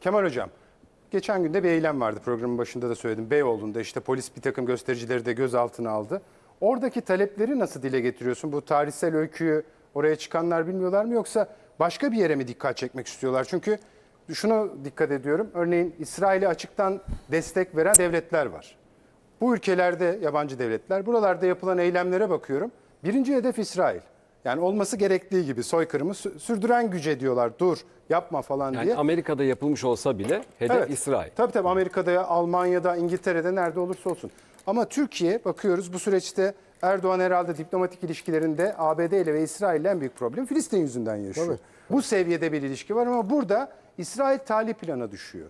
Kemal Hocam, geçen günde bir eylem vardı programın başında da söyledim. Beyoğlu'nda işte polis bir takım göstericileri de gözaltına aldı. Oradaki talepleri nasıl dile getiriyorsun? Bu tarihsel öyküyü oraya çıkanlar bilmiyorlar mı yoksa başka bir yere mi dikkat çekmek istiyorlar? Çünkü şunu dikkat ediyorum. Örneğin İsrail'e açıktan destek veren devletler var. Bu ülkelerde yabancı devletler, buralarda yapılan eylemlere bakıyorum. Birinci hedef İsrail. Yani olması gerektiği gibi soykırımı sü- sürdüren güce diyorlar. Dur, yapma falan Yani diye. Amerika'da yapılmış olsa bile hedef Evet. İsrail. Tabii tabii Amerika'da, Almanya'da, İngiltere'de nerede olursa olsun. Ama Türkiye bakıyoruz bu süreçte Erdoğan herhalde diplomatik ilişkilerinde ABD ile ve İsrail ile en büyük problem Filistin yüzünden yaşıyor. Bu seviyede bir ilişki var ama burada İsrail tali plana düşüyor.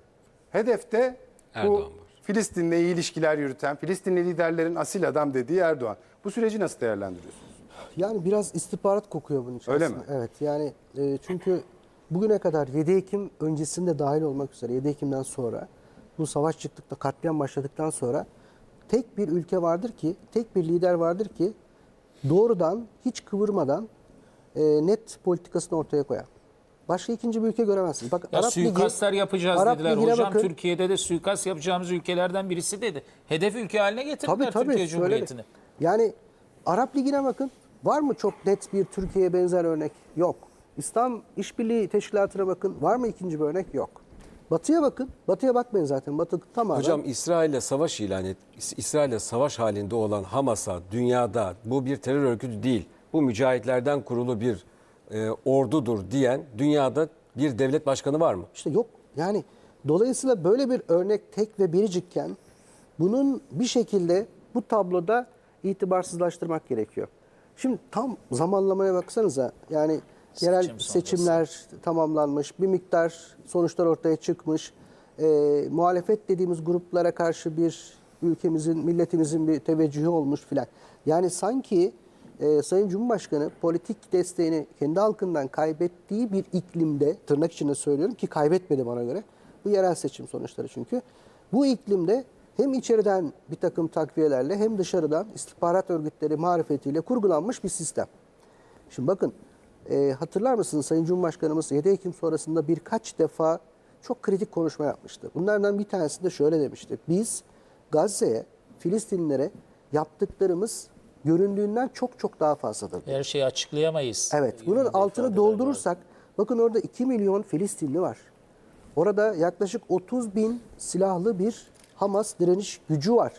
Hedefte Erdoğan bu var. Filistin'le iyi ilişkiler yürüten, Filistinli liderlerin asil adam dediği Erdoğan. Bu süreci nasıl değerlendiriyorsunuz? Yani biraz istihbarat kokuyor bunun içerisinde. Öyle mi? Evet yani e, çünkü bugüne kadar 7 Ekim öncesinde dahil olmak üzere 7 Ekim'den sonra bu savaş çıktıkta katliam başladıktan sonra tek bir ülke vardır ki tek bir lider vardır ki doğrudan hiç kıvırmadan e, net politikasını ortaya koyar. Başka ikinci bir ülke göremezsiniz. Bak Ya Arap Ligi- suikastlar yapacağız Arap dediler. Ligi'ne Hocam bakın. Türkiye'de de suikast yapacağımız ülkelerden birisi dedi. Hedef ülke haline getirdiler Tabii tabii. Türkiye Cumhuriyeti'ni. Yani Arap Ligi'ne bakın. Var mı çok net bir Türkiye'ye benzer örnek? Yok. İslam İşbirliği Teşkilatı'na bakın. Var mı ikinci bir örnek? Yok. Batı'ya bakın. Batı'ya bakmayın zaten. Batı tamamen. Hocam İsrail'le savaş ilan et, İsrail'le savaş halinde olan Hamas'a dünyada bu bir terör örgütü değil, bu mücahitlerden kurulu bir e, ordudur diyen dünyada bir devlet başkanı var mı? İşte yok. Yani dolayısıyla böyle bir örnek tek ve biricikken bunun bir şekilde bu tabloda itibarsızlaştırmak gerekiyor. Şimdi tam zamanlamaya baksanıza. Yani yerel Seçim sonrası. seçimler tamamlanmış, bir miktar sonuçlar ortaya çıkmış. Ee, muhalefet dediğimiz gruplara karşı bir ülkemizin, milletimizin bir teveccühü olmuş filan. Yani sanki e, Sayın Cumhurbaşkanı politik desteğini kendi halkından kaybettiği bir iklimde, tırnak içinde söylüyorum ki kaybetmedi bana göre. Bu yerel seçim sonuçları çünkü. Bu iklimde hem içeriden bir takım takviyelerle hem dışarıdan istihbarat örgütleri marifetiyle kurgulanmış bir sistem. Şimdi bakın e, hatırlar mısınız Sayın Cumhurbaşkanımız 7 Ekim sonrasında birkaç defa çok kritik konuşma yapmıştı. Bunlardan bir tanesi de şöyle demişti. Biz Gazze'ye, Filistinlilere yaptıklarımız göründüğünden çok çok daha fazladır. Her şeyi açıklayamayız. Evet, bunun altını doldurursak, bakın orada 2 milyon Filistinli var. Orada yaklaşık 30 bin silahlı bir Hamas direniş gücü var.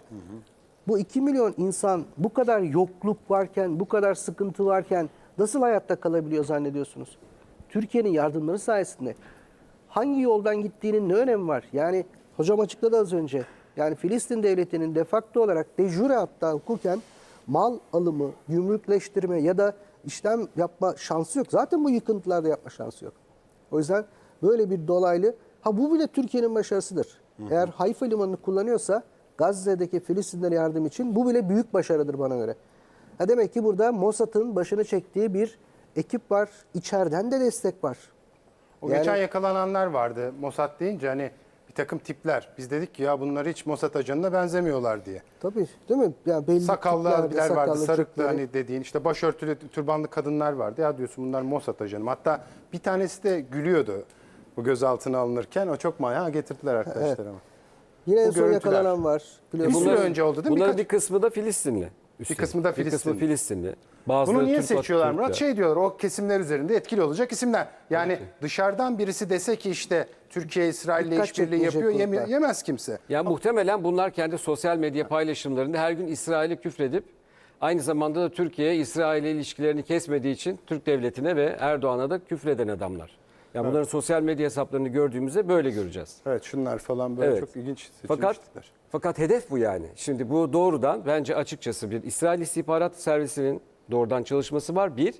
Bu 2 milyon insan bu kadar yokluk varken, bu kadar sıkıntı varken nasıl hayatta kalabiliyor zannediyorsunuz? Türkiye'nin yardımları sayesinde. Hangi yoldan gittiğinin ne önemi var? Yani hocam açıkladı az önce. Yani Filistin devletinin de facto olarak de jure hatta hukuken mal alımı, gümrükleştirme ya da işlem yapma şansı yok. Zaten bu yıkıntılarda yapma şansı yok. O yüzden böyle bir dolaylı, ha bu bile Türkiye'nin başarısıdır. Eğer Hayfa limanını kullanıyorsa Gazze'deki Filistinlere yardım için bu bile büyük başarıdır bana göre. Ha demek ki burada Mossad'ın başını çektiği bir ekip var. İçeriden de destek var. O Yani- geçen yakalananlar vardı Mossad deyince hani bir takım tipler. Biz dedik ki ya bunlar hiç Mossad ajanına benzemiyorlar diye. Tabii değil mi? Yani belli Sakallı abiler vardı, sarıklı çocukları. hani dediğin işte başörtülü türbanlı kadınlar vardı. Ya diyorsun bunlar Mossad ajanı. Hatta bir tanesi de gülüyordu bu gözaltına alınırken. O çok maya getirdiler arkadaşlar ama. Yine en son görüntüler. yakalanan var. Bir süre önce oldu değil mi? Bunların Birkaç- bir kısmı da Filistinli. üstelik. kısmı da Bir kısmı Filistinli. Filistinli. Bazıları Bunu niye Türk- seçiyorlar Murat? Şey diyorlar o kesimler üzerinde etkili olacak isimler. Yani dışarıdan birisi dese ki işte Türkiye İsrail'le Dikkat işbirliği yapıyor yeme- yemez kimse. Ya muhtemelen bunlar kendi sosyal medya paylaşımlarında her gün İsrail'e küfredip aynı zamanda da Türkiye İsrail'e ilişkilerini kesmediği için Türk devletine ve Erdoğan'a da küfreden adamlar. Ya bunların sosyal medya hesaplarını gördüğümüzde böyle göreceğiz. Evet şunlar falan böyle Evet. çok ilginç Fakat seçilmişler. fakat hedef bu yani. Şimdi bu doğrudan bence açıkçası bir İsrail İstihbarat Servisi'nin doğrudan çalışması var bir.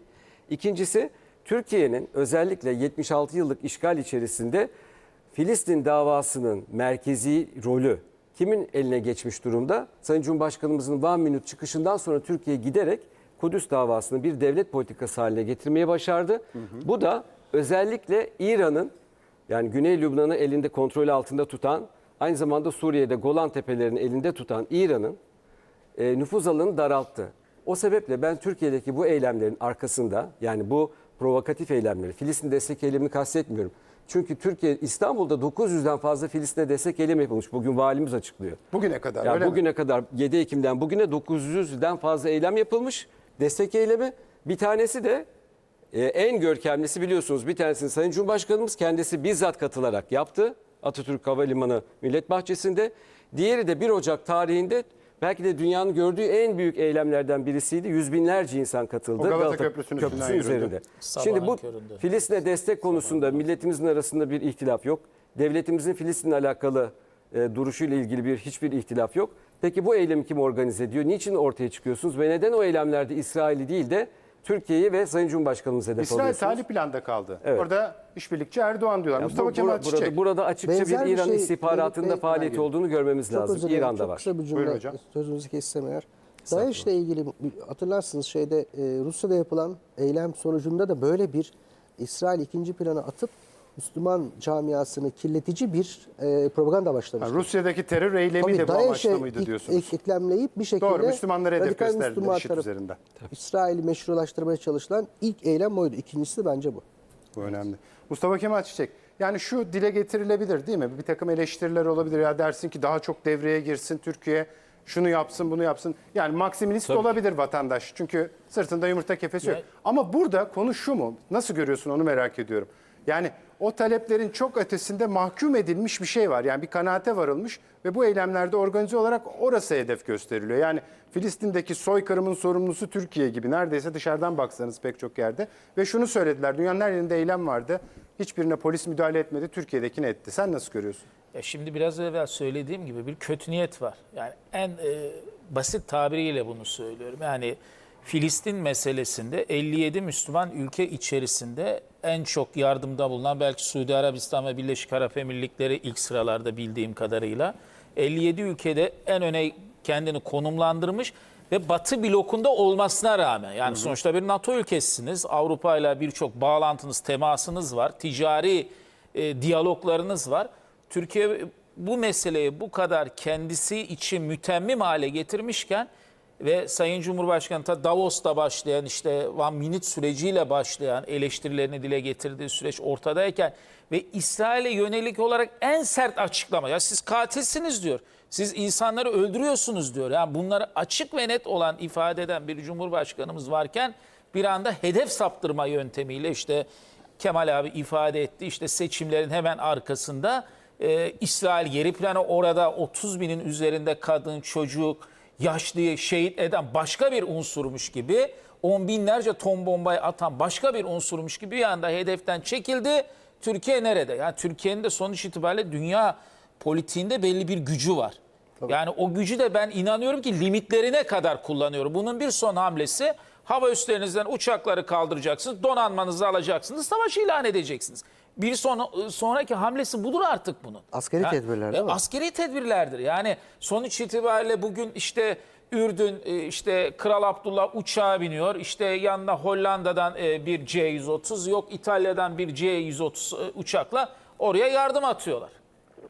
İkincisi Türkiye'nin özellikle 76 yıllık işgal içerisinde Filistin davasının merkezi rolü kimin eline geçmiş durumda? Sayın Cumhurbaşkanımızın One Minute çıkışından sonra Türkiye giderek Kudüs davasını bir devlet politikası haline getirmeye başardı. Bu da özellikle İran'ın yani Güney Lübnan'ı elinde kontrol altında tutan, aynı zamanda Suriye'de Golan Tepelerini elinde tutan İran'ın e, nüfuz alanını daralttı. O sebeple ben Türkiye'deki bu eylemlerin arkasında yani bu provokatif eylemleri, Filistin destek eylemini kastetmiyorum. Çünkü Türkiye İstanbul'da 900'den fazla Filistin'e destek eylemi yapılmış. Bugün valimiz açıklıyor. Bugüne kadar Yani öyle mi? bugüne kadar 7 Ekim'den bugüne 900'den fazla eylem yapılmış. Destek eylemi. Bir tanesi de e, en görkemlisi biliyorsunuz bir tanesini Sayın Cumhurbaşkanımız kendisi bizzat katılarak yaptı. Atatürk Havalimanı Millet Bahçesi'nde. Diğeri de 1 Ocak tarihinde belki de dünyanın gördüğü en büyük eylemlerden birisiydi. Yüz binlerce insan katıldı. O Galata Köprüsü'nün üstünden yürüdü. üzerinde. Sabahın Şimdi bu köründe. Filistin'e destek konusunda milletimizin arasında bir ihtilaf yok. Devletimizin Filistin'le alakalı e, duruşuyla ilgili bir hiçbir ihtilaf yok. Peki bu eylemi kim organize ediyor? Niçin ortaya çıkıyorsunuz? Ve neden o eylemlerde İsrail'i değil de Türkiye'yi ve Sayın Cumhurbaşkanımız hedef İsrail alıyorsunuz? talip planda kaldı. Evet. Orada işbirlikçi Erdoğan diyorlar. Ya Mustafa bu- Kemal bura- Çiçek. burada, burada açıkça Benzer bir İran şey istihbaratında Bey- faaliyeti Merak olduğunu görmemiz Çok lazım. özür İran'da çok var. kısa bir cümle. Buyurun hocam. Sözünüzü kessem eğer. DAEŞ'le ilgili hatırlarsınız şeyde e, Rusya'da yapılan eylem sonucunda da böyle bir İsrail ikinci plana atıp Müslüman camiasını kirletici bir e, propaganda başlamıştı. Ha, Rusya'daki terör eylemi Tabii de bu amaçla mıydı diyorsunuz? ek- eklemleyip bir şekilde Doğru Müslümanlara hedef radikal gösterdiler Müslüman IŞİD tarafı- üzerinden. İsrail'i meşrulaştırmaya çalışılan ilk eylem oydu. İkincisi de bence bu. Bu önemli. Mustafa Kemal Çiçek. Yani şu dile getirilebilir değil mi? Bir takım eleştiriler olabilir. Ya dersin ki daha çok devreye girsin Türkiye. Şunu yapsın, bunu yapsın. Yani maksimilist olabilir vatandaş. Çünkü sırtında yumurta kefesi yok. Ya- Ama burada konu şu mu? Nasıl görüyorsun onu merak ediyorum. Yani o taleplerin çok ötesinde mahkum edilmiş bir şey var. Yani bir kanaate varılmış ve bu eylemlerde organize olarak orası hedef gösteriliyor. Yani Filistin'deki soykırımın sorumlusu Türkiye gibi neredeyse dışarıdan baksanız pek çok yerde. Ve şunu söylediler, dünyanın her yerinde eylem vardı. Hiçbirine polis müdahale etmedi, Türkiye'dekine etti. Sen nasıl görüyorsun? Ya şimdi biraz evvel söylediğim gibi bir kötü niyet var. Yani en e, basit tabiriyle bunu söylüyorum. Yani Filistin meselesinde 57 Müslüman ülke içerisinde en çok yardımda bulunan belki Suudi Arabistan ve Birleşik Arap Emirlikleri ilk sıralarda bildiğim kadarıyla 57 ülkede en öne kendini konumlandırmış ve Batı blokunda olmasına rağmen yani sonuçta bir NATO ülkesisiniz. Avrupa ile birçok bağlantınız, temasınız var. Ticari e, diyaloglarınız var. Türkiye bu meseleyi bu kadar kendisi için mütemmim hale getirmişken ve Sayın Cumhurbaşkanı ta Davos'ta başlayan işte One Minute süreciyle başlayan eleştirilerini dile getirdiği süreç ortadayken ve İsrail'e yönelik olarak en sert açıklama ya siz katilsiniz diyor. Siz insanları öldürüyorsunuz diyor. Yani bunları açık ve net olan ifade eden bir cumhurbaşkanımız varken bir anda hedef saptırma yöntemiyle işte Kemal abi ifade etti. İşte seçimlerin hemen arkasında e, İsrail geri plana orada 30 binin üzerinde kadın, çocuk, yaşlıyı şehit eden başka bir unsurmuş gibi on binlerce ton bombayı atan başka bir unsurmuş gibi bir anda hedeften çekildi. Türkiye nerede? Yani Türkiye'nin de sonuç itibariyle dünya politiğinde belli bir gücü var. Yani o gücü de ben inanıyorum ki limitlerine kadar kullanıyor. Bunun bir son hamlesi hava üstlerinizden uçakları kaldıracaksınız, donanmanızı alacaksınız, savaş ilan edeceksiniz. Bir son, sonraki hamlesi budur artık bunun. Askeri tedbirler değil e, mi? Askeri tedbirlerdir. Yani sonuç itibariyle bugün işte Ürdün e, işte Kral Abdullah uçağa biniyor. İşte yanına Hollanda'dan e, bir C-130 yok İtalya'dan bir C-130 e, uçakla oraya yardım atıyorlar.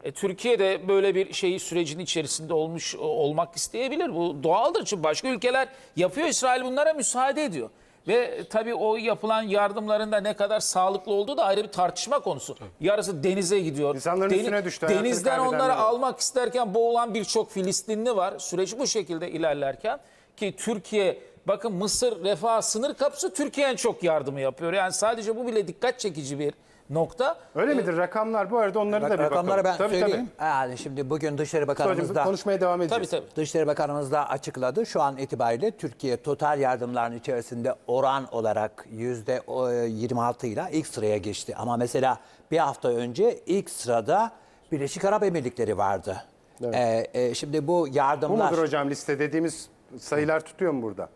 E, Türkiye de böyle bir şeyi sürecin içerisinde olmuş olmak isteyebilir. Bu doğaldır çünkü başka ülkeler yapıyor. İsrail bunlara müsaade ediyor. Ve tabii o yapılan yardımların da ne kadar sağlıklı olduğu da ayrı bir tartışma konusu. Yarısı denize gidiyor. İnsanların üstüne düştü, hayatını Denizden kaybedenler onları var. almak isterken boğulan birçok Filistinli var. Süreç bu şekilde ilerlerken ki Türkiye bakın Mısır refah sınır kapısı Türkiye en çok yardımı yapıyor. Yani sadece bu bile dikkat çekici bir nokta. Öyle midir? Rakamlar bu arada onları da bir bakalım. Rakamları ben tabii, söyleyeyim. Yani şimdi bugün Dışişleri Tabii. Bakanımız da konuşmaya devam Tabii edeceğiz. tabii. Dışişleri Bakanımız da açıkladı. Şu an itibariyle Türkiye total yardımların içerisinde oran olarak yüzde o, 26 ile ilk sıraya geçti. Ama mesela bir hafta önce ilk sırada Birleşik Arap Emirlikleri vardı. Ee, e, şimdi bu Bu yardımlar... mudur hocam liste dediğimiz sayılar tutuyor mu burada?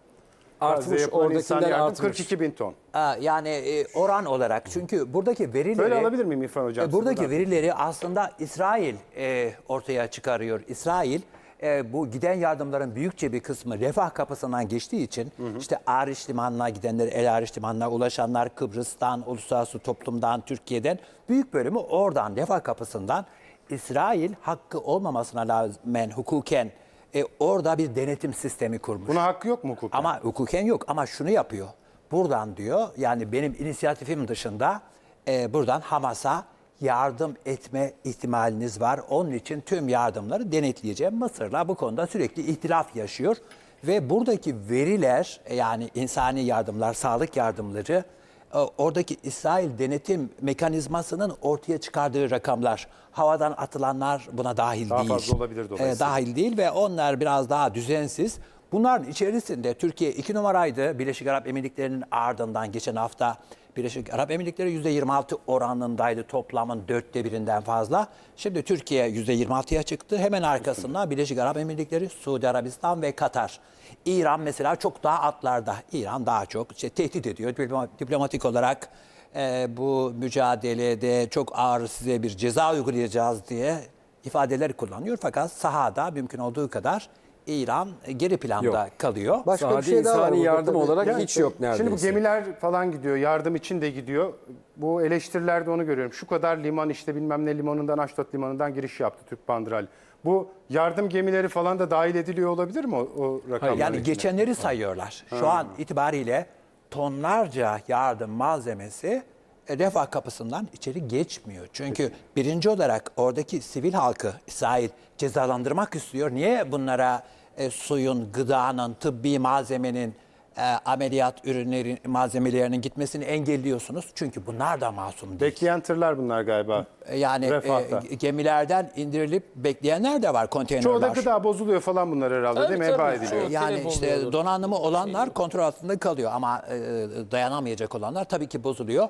Artmış, oradakinden artmış. 42 bin ton. Aa, Yani e, oran olarak çünkü buradaki verileri... Böyle alabilir miyim İrfan hocam? E, Buradaki Buradan. verileri aslında İsrail e, ortaya çıkarıyor. İsrail e, bu giden yardımların büyükçe bir kısmı refah kapısından geçtiği için işte Ariş Limanı'na gidenler, El Ariş Limanı'na ulaşanlar Kıbrıs'tan, uluslararası toplumdan, Türkiye'den büyük bölümü oradan refah kapısından İsrail hakkı olmamasına rağmen hukuken e, orada bir denetim sistemi kurmuş. Buna hakkı yok mu hukuken? Ama hukuken yok ama şunu yapıyor. Buradan diyor yani benim inisiyatifim dışında e, buradan Hamas'a yardım etme ihtimaliniz var. Onun için tüm yardımları denetleyeceğim. Mısır'la bu konuda sürekli ihtilaf yaşıyor. Ve buradaki veriler yani insani yardımlar, sağlık yardımları oradaki İsrail denetim mekanizmasının ortaya çıkardığı rakamlar. Havadan atılanlar buna dahil Daha değil. fazla olabilir E, dolayısıyla. dahil değil ve onlar biraz daha düzensiz. Bunların içerisinde Türkiye iki numaraydı. Birleşik Arap Emirlikleri'nin ardından geçen hafta Birleşik Arap Emirlikleri %26 oranındaydı toplamın dörtte birinden fazla. Şimdi Türkiye %26'ya çıktı. Hemen arkasından Birleşik Arap Emirlikleri, Suudi Arabistan ve Katar. İran mesela çok daha atlarda. İran daha çok işte tehdit ediyor Diploma- diplomatik olarak e, bu mücadelede çok ağır size bir ceza uygulayacağız diye ifadeler kullanıyor. Fakat sahada mümkün olduğu kadar İran geri planda Yok. kalıyor. Başka Sade bir şey daha var. burada yardım tabii. olarak Yani hiç yok neredeyse. Şimdi bu gemiler falan gidiyor, yardım için de gidiyor. Bu eleştirilerde onu görüyorum. Şu kadar liman işte bilmem ne limanından, Aşdod limanından giriş yaptı Türk Bandıral. Bu yardım gemileri falan da dahil ediliyor olabilir mi o, o rakamların Yani içine? geçenleri sayıyorlar. Şu an itibariyle tonlarca yardım malzemesi refah kapısından içeri geçmiyor. Çünkü birinci olarak oradaki sivil halkı İsrail cezalandırmak istiyor. Niye bunlara e, suyun, gıdanın, tıbbi malzemenin, e, ameliyat ürünleri malzemelerinin gitmesini engelliyorsunuz? Çünkü bunlar da masum değil. Bekleyen tırlar bunlar galiba. Yani Refah'ta. e, gemilerden indirilip bekleyenler de var, konteynerler. Çoğu da gıda bozuluyor falan bunlar herhalde Tabii, değil mi? tabii. Heba ediliyor. Yani işte donanımı olanlar kontrol altında kalıyor ama e, dayanamayacak olanlar tabii ki bozuluyor.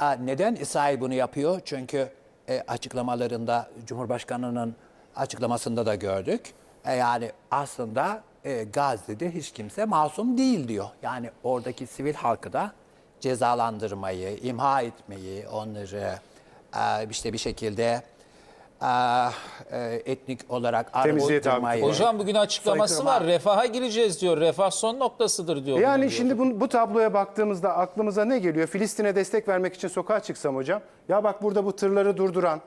E, neden İsrail bunu yapıyor? Çünkü e, açıklamalarında Cumhurbaşkanı'nın açıklamasında da gördük. E, yani aslında e, Gazze'de hiç kimse masum değil diyor. Yani oradaki sivil halkı da cezalandırmayı, imha etmeyi, onları e, işte bir şekilde e, e, etnik olarak Temizliğe tabi arındırmayı. Hocam bugün açıklaması Soykırıma- var. Refaha gireceğiz diyor. Refah son noktasıdır diyor. Yani diyor. şimdi bu, bu tabloya baktığımızda aklımıza ne geliyor? Filistin'e destek vermek için sokağa çıksam hocam. Ya bak burada bu tırları durduran,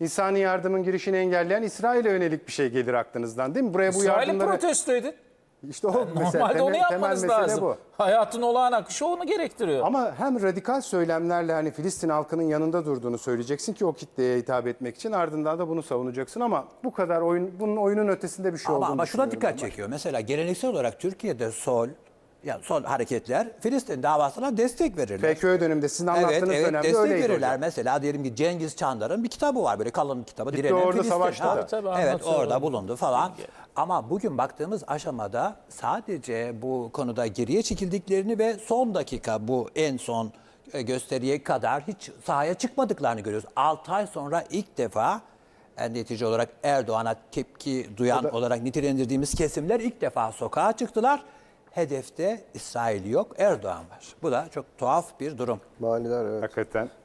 insani yardımın girişini engelleyen İsrail'e yönelik bir şey gelir aklınızdan değil mi? Buraya bu İsrail'i yardımları... protesto edin. İşte o mesela Normalde temel, onu temel yapmanız mesele lazım. bu. Hayatın olağan akışı onu gerektiriyor. Ama hem radikal söylemlerle hani Filistin halkının yanında durduğunu söyleyeceksin ki o kitleye hitap etmek için ardından da bunu savunacaksın ama bu kadar oyun bunun oyunun ötesinde bir şey Ama, olduğunu ama şuna dikkat çekiyor. Mesela geleneksel olarak Türkiye'de sol, yani sol hareketler Filistin davasına destek verirler. FKÖ döneminde sizin Evet, anlattığınız evet dönemde destek öyleydi verirler. hocam. Mesela diyelim ki Cengiz Çandar'ın bir kitabı var böyle kalın bir kitabı. Gitti Direnen orada Filistin. savaşta Ha, da. Tabii, Evet orada bulundu falan. Ama bugün baktığımız aşamada sadece bu konuda geriye çekildiklerini ve son dakika bu en son e, gösteriye kadar hiç sahaya çıkmadıklarını görüyoruz. 6 ay sonra ilk defa e, netice olarak Erdoğan'a tepki duyan olarak nitelendirdiğimiz kesimler ilk defa sokağa çıktılar. Hedefte İsrail yok, Erdoğan var. Bu da çok tuhaf bir durum. Manidar evet. Hakikaten.